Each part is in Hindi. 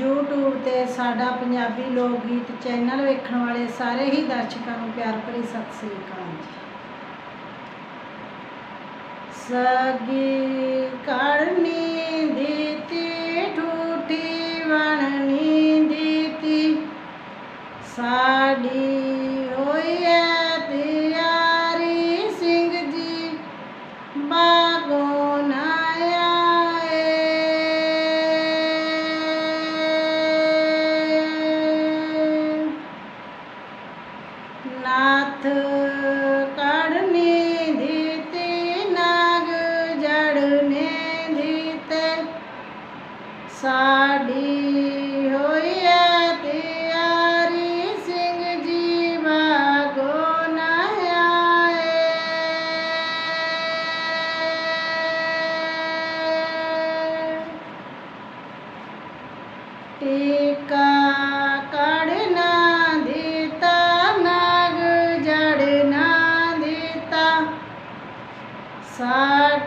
YouTube ਤੇ ਸਾਡਾ ਪੰਜਾਬੀ ਲੋਕ ਗੀਤ ਚੈਨਲ ਵੇਖਣ ਵਾਲੇ ਸਾਰੇ ਹੀ ਦਰਸ਼ਕਾਂ ਨੂੰ ਪਿਆਰ ਭਰੀ ਸਤਿ ਸ੍ਰੀ ਅਕਾਲ ਜੀ ਸਗੀ ਕਰਨੀ ਨਾਥ ਕੜਨੇ ਦਿੱਤੇ ਨਾਗ ਜੜਨੇ ਦਿੱਤੇ ਸਾਡੀ ਹੋਈ ਐ ਤਿਆਰੀ ਸਿੰਘ ਜੀ ਬਾਗੋ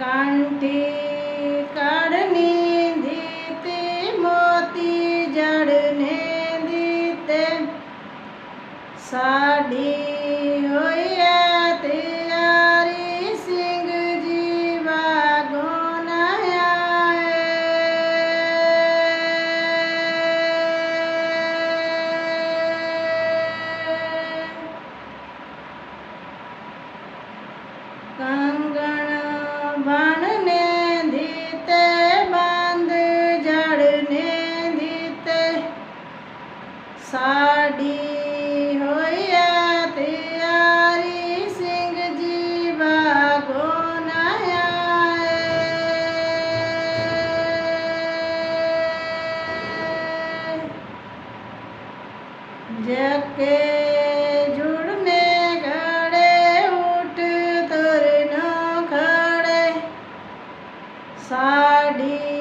कांटे काढ़ने देते मोती जड़ने देते। साढ़ी साड़ी होया तैयारी सिंह जी बागो नया जुड़ने खड़े उठ तुरन खड़े। साड़ी